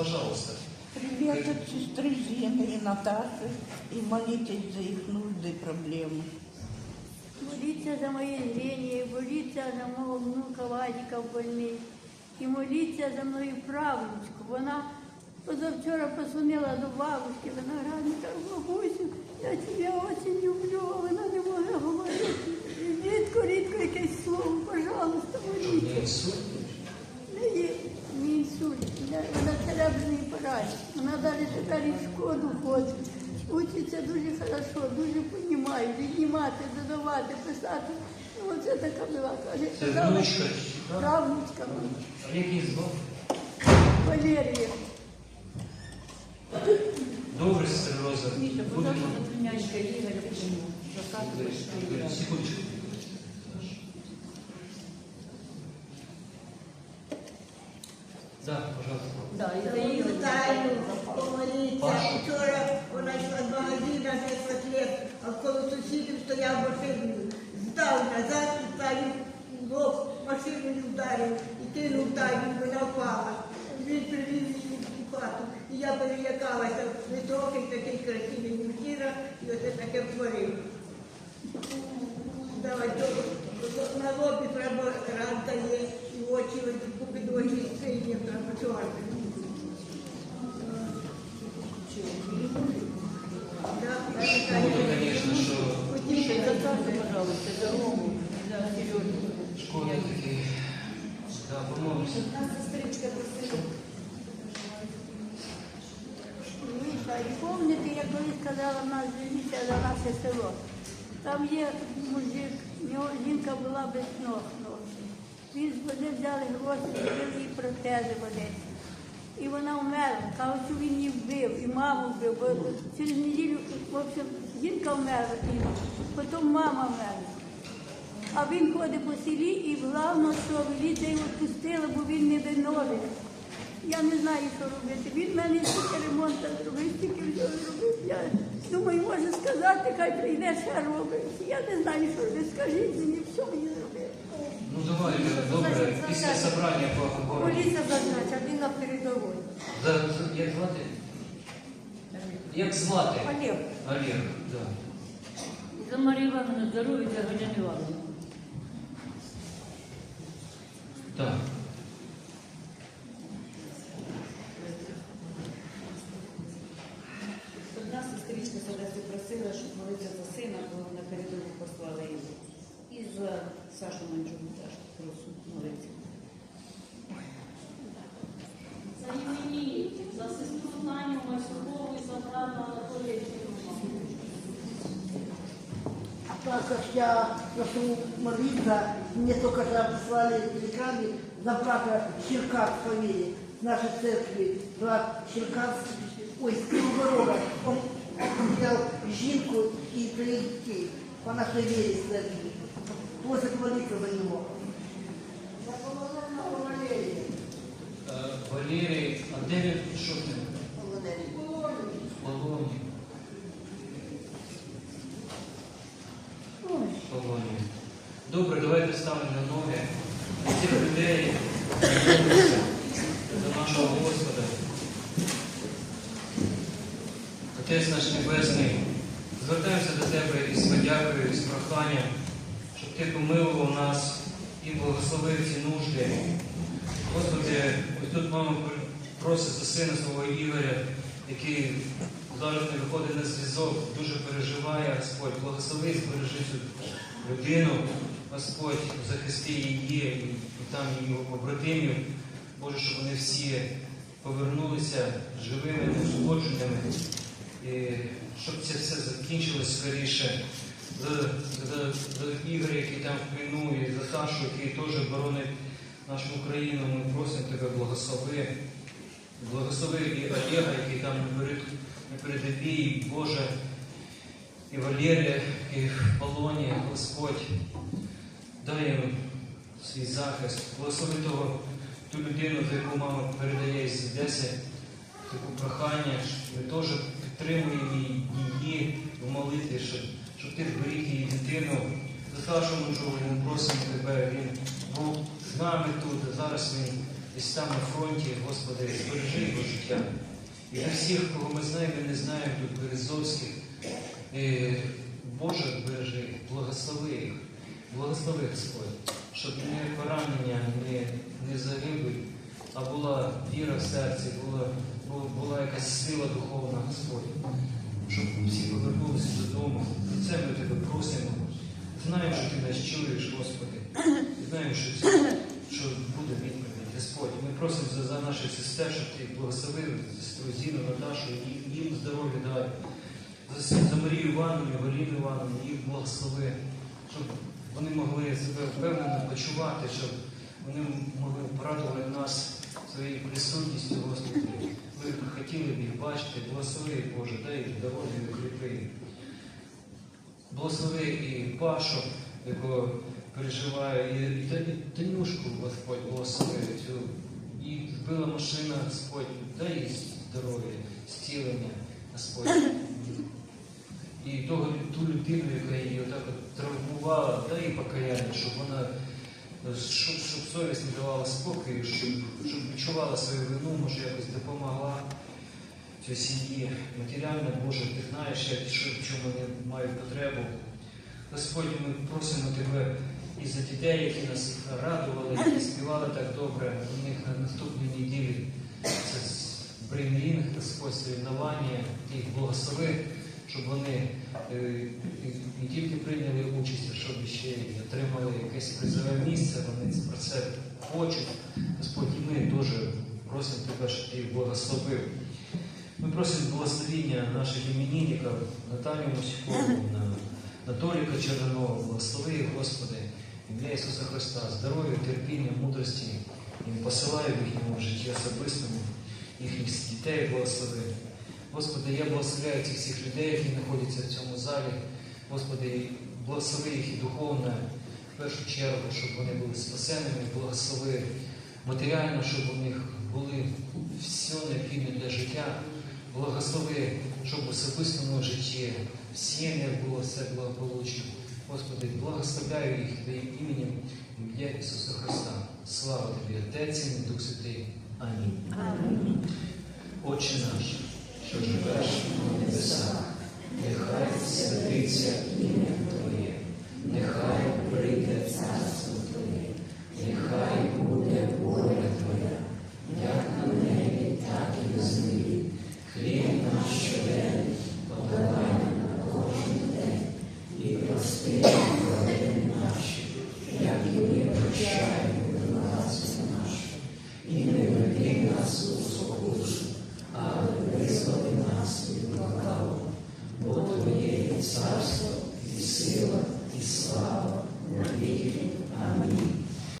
пожалуйста. Привет от сестры Зины и Наташи. И молитесь за их нужды и проблемы. Моліться за моє зріння, моліться за мого внука Вадіка в больниці. І моліться за мою правнучку. Вона позавчора позвонила до бабушки виноградника, бабусю, я тебе очень люблю, а вона не може говорити. І Рідко, рідко якесь слово, пожалуйста, моліться. інсульт, вона- вона церебряний. Вона навіть тепер і в шкоду ходить. Учиться дуже хорошо, дуже понімає, віднімати, додавати, писати. Ну, оце така була, каже, Це казала, внучка, правнучка? Валерія. Добре, сестра Роза. Будемо. ласка, племянника Ігоря, почему? Заказуєш приїжджати. Секундочку. Пожалуйста. Да, і за Вітаю, помоліться. Вчора вона йшла з магазина, хліб, а коло сусідів стояв машиною. Здав назад і ставив лоб машиною вдарив і кинув тайну, вона впала. Він привів її в хату. І я перелякалася. Високий такий красивий мужчина, і оце таке втворив. Давай, на лобі треба ранка є, такі. Да, помолимося. Міша, і пам'ятаєте, як колись сказала нас звільніться за наше село. Там є мужик, нього жінка була без ног. Він вони взяли гроші, зробили їй протези в Одесі. І вона вмерла. Кажуть, що він її вбив, і маму вбив. Бо через неділю, в общем, жінка вмерла, потім мама вмерла. А він ходить по селі і головне, що міліція його відпустила, бо він не виносить. Я не знаю, що робити. Він мене стільки ремонту зробив, стільки всього зробив. Я думаю, може сказати, хай прийде ще робить. Я не знаю, що робити. Скажіть мені, що мені. Ну давайте, добре, після собрання поговоримо. Поліція зазначить, а він на передовій. За- за- Як звати? Як звати? Олег. Олег, да. За Марію Івановну здоров'я, за Галину Івановну. Так. Одна сестричка Селесі просила, щоб молитися за сина, бо на передову послали його. І за Сашу Манджуну теж молитися. За імені, за сестру Таню Масюкову і за брата Анатолія Чірова. Також я прошу молиться, мне только что прислали телеграмме за брата Черкас фамилии нашей церкви, брат Черкас, ой, с Кривогорога. Он взял жинку и троих детей по нашей вере церкви. Просит молиться за него. За помазанного Валерия. Е, Валерій, а де він? Ти? В полоні. Полоні. Добре, давайте станемо на ноги. Цих людей до нашого Господа. Отець наш Небесний, Тебе із подякою, із проханням, щоб Ти помилував нас і благословив ці нужди. Господи, ось тут мама просить за сина свого Ігоря, який зараз не виходить на зв'язок, дуже переживає, Господь, благослови, збережи цю людину, Господь, захисти її і, і там її побратимів. Боже, щоб вони всі повернулися живими, неушкодженими, і щоб це все закінчилось скоріше. За, за, за Ігоря, який там в плену, і за Сашу, який теж боронить нашу Україну, ми просимо Тебе, благослови. Благослови і Олега, який там на перед- на передовій, Боже, і Валерія, який в полоні, Господь, дай їм свій захист. Благослови того, ту людину, яку мама передає із Одеси, таку прохання, що ми теж підтримуємо її, в молитві, щоб, щоб ти зберіг її дитину. За Сашу Манджуру ми просимо тебе, він був з нами тут, а зараз він десь там на фронті, Господи, збережи його життя. І для всіх, кого ми знаємо і не знаємо тут Березовських, е, Боже бережи, благослови їх, благослови Господь, щоб не поранення, не, не загибель, а була віра в серці, була, бу- була якась сила духовна, Господь, щоб всі повернулися додому. Про це ми тебе просимо. Знаємо, що ти нас чуєш, Господи. Знаємо, що, це, що буде відповідь, Господь. Ми просимо за, за наших сестер, щоб ти благословив сестру Зіну, Наташу, і їм здоров'я дай. За, за Марію Івановну, Галину Івановну, їх благослови, щоб вони могли себе впевнено почувати, щоб вони могли порадувати нас своєю присутністю, Господи. Ми хотіли б їх бачити, благослови, Боже, дай їх здоров'я і укріпи. Благослови і Пашу, якого переживає, і, і Танюшку, Господь, благослови. І вбила машина, Господь, дай їй здоров'я, зцілення, Господь. І того, ту людину, яка її отак от травмувала, дай їй покаяння, щоб вона, щоб, щоб совість не давала спокою, щоб, щоб відчувала свою вину, може якось допомогла цій сім'ї. Матеріально, Боже, ти знаєш, як, що, в чому вони мають потребу. Господь, ми просимо Тебе і за дітей, які нас радували, які співали так добре. У них на наступній неділі це брейнрінг, Господь, соревнування, Ти їх благослови, щоб вони е, не тільки прийняли участь, а щоб ще й отримали якесь призове місце, вони про це хочуть. Господь, і ми теж просимо Тебе, щоб ти благословив. Ми просимо благословення наших іменинників, Наталію Мосікову, на Анатоліка Чернова, благослови Господи, ім'я Ісуса Христа, здоров'я, терпіння, мудрості. І посилаю в їхньому житті особистому, їхніх дітей благослови. Господи, я благословляю цих всіх людей, які знаходяться в цьому залі. Господи, благослови їх і духовно, в першу чергу, щоб вони були спасеними, благослови матеріально, щоб у них були все необхідне для життя. Благослови, щоб в особистому житті в сім'ях було все благополучно. Господи, благословляю їх Твоїм іменем ім'я Ісуса Христа. Слава Тобі, Отець і Дух Святий. Амінь. Отче наш, що живеш у небесах, нехай святиться ім'я Твоє, нехай прийде царство.